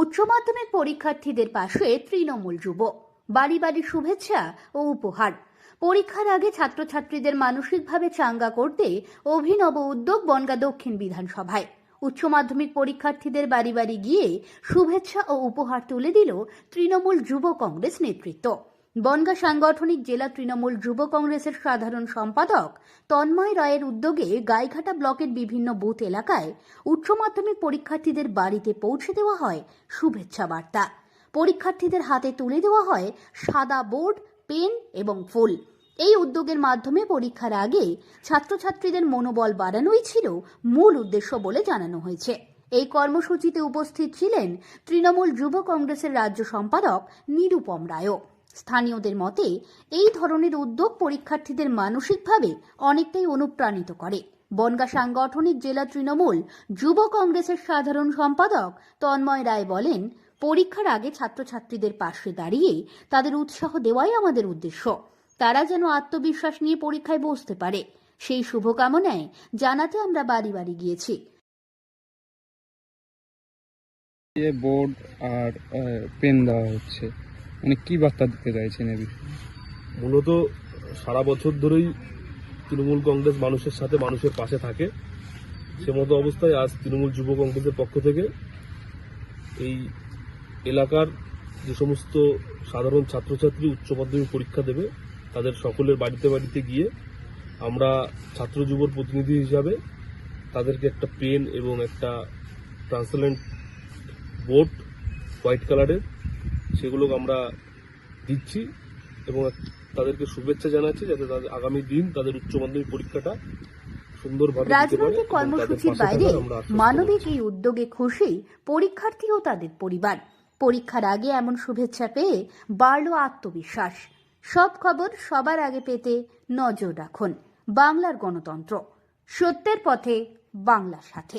উচ্চ মাধ্যমিক পরীক্ষার্থীদের পাশে তৃণমূল যুব। বাড়ি বাড়ি শুভেচ্ছা ও উপহার। পরীক্ষার আগে ছাত্রছাত্রীদের মানসিকভাবে চাঙ্গা করতে অভিনব উদ্যোগ বনগা দক্ষিণ বিধানসভায়। উচ্চ মাধ্যমিক পরীক্ষার্থীদের বাড়ি বাড়ি গিয়ে শুভেচ্ছা ও উপহার তুলে দিল তৃণমূল যুব কংগ্রেস নেতৃত্ব। বনগা সাংগঠনিক জেলা তৃণমূল যুব কংগ্রেসের সাধারণ সম্পাদক তন্ময় রায়ের উদ্যোগে গাইঘাটা ব্লকের বিভিন্ন বুথ এলাকায় উচ্চ মাধ্যমিক পরীক্ষার্থীদের বাড়িতে পৌঁছে দেওয়া হয় শুভেচ্ছা বার্তা। পরীক্ষার্থীদের হাতে তুলে দেওয়া হয় সাদা বোর্ড, পেন এবং ফুল। এই উদ্যোগের মাধ্যমে পরীক্ষার আগে ছাত্রছাত্রীদের মনোবল বাড়ানোই ছিল মূল উদ্দেশ্য বলে জানানো হয়েছে। এই কর্মসূচিতে উপস্থিত ছিলেন তৃণমূল যুব কংগ্রেসের রাজ্য সম্পাদক নিরুপম রায়ও। স্থানীয়দের মতে, এই ধরনের উদ্যোগ পরীক্ষার্থীদের মানসিকভাবে অনেকটাই অনুপ্রাণিত করে। বনগা সাংগঠনিক জেলা তৃণমূল যুব কংগ্রেসের সাধারণ সম্পাদক তন্ময় রায় বলেন, পরীক্ষার আগে ছাত্রছাত্রীদের পাশে দাঁড়িয়ে তাদের উৎসাহ দেওয়াই আমাদের উদ্দেশ্য। তারা যেন আত্মবিশ্বাস নিয়ে পরীক্ষায় বসতে পারে। সেই শুভকামনায় জানাতে আমরা বাড়ি বাড়ি গিয়েছি। বোর্ড আর পেন দেওয়া হচ্ছে। মানে কি বার্তা দিতে চাইছেন এ মূলত সারা বছর ধরেই তৃণমূল কংগ্রেস মানুষের সাথে মানুষের পাশে থাকে। সে মতো অবস্থায় আজ তৃণমূল যুব কংগ্রেসের পক্ষ থেকে এই এলাকার যে সমস্ত সাধারণ ছাত্রছাত্রী উচ্চ মাধ্যমিক পরীক্ষা দেবে, তাদের সকলের বাড়িতে বাড়িতে গিয়ে আমরা ছাত্র যুবর প্রতিনিধি হিসাবে তাদেরকে একটা পেন এবং একটা ট্রান্সলেন্ট বোর্ড হোয়াইট কালারের সেগুলো আমরা দিচ্ছি এবং তাদেরকে শুভেচ্ছা জানাচ্ছি যাতে তাদের আগামী দিন তাদের উচ্চ মাধ্যমিক পরীক্ষাটা সুন্দরভাবে রাজনৈতিক কর্মসূচির বাইরে। মানবিক এই উদ্যোগে খুশি পরীক্ষার্থী ও তাদের পরিবার। পরীক্ষার আগে এমন শুভেচ্ছা পেয়ে বাড়ল আত্মবিশ্বাস। সব খবর সবার আগে পেতে নজর রাখুন বাংলার গণতন্ত্র। সত্যের পথে বাংলার সাথে।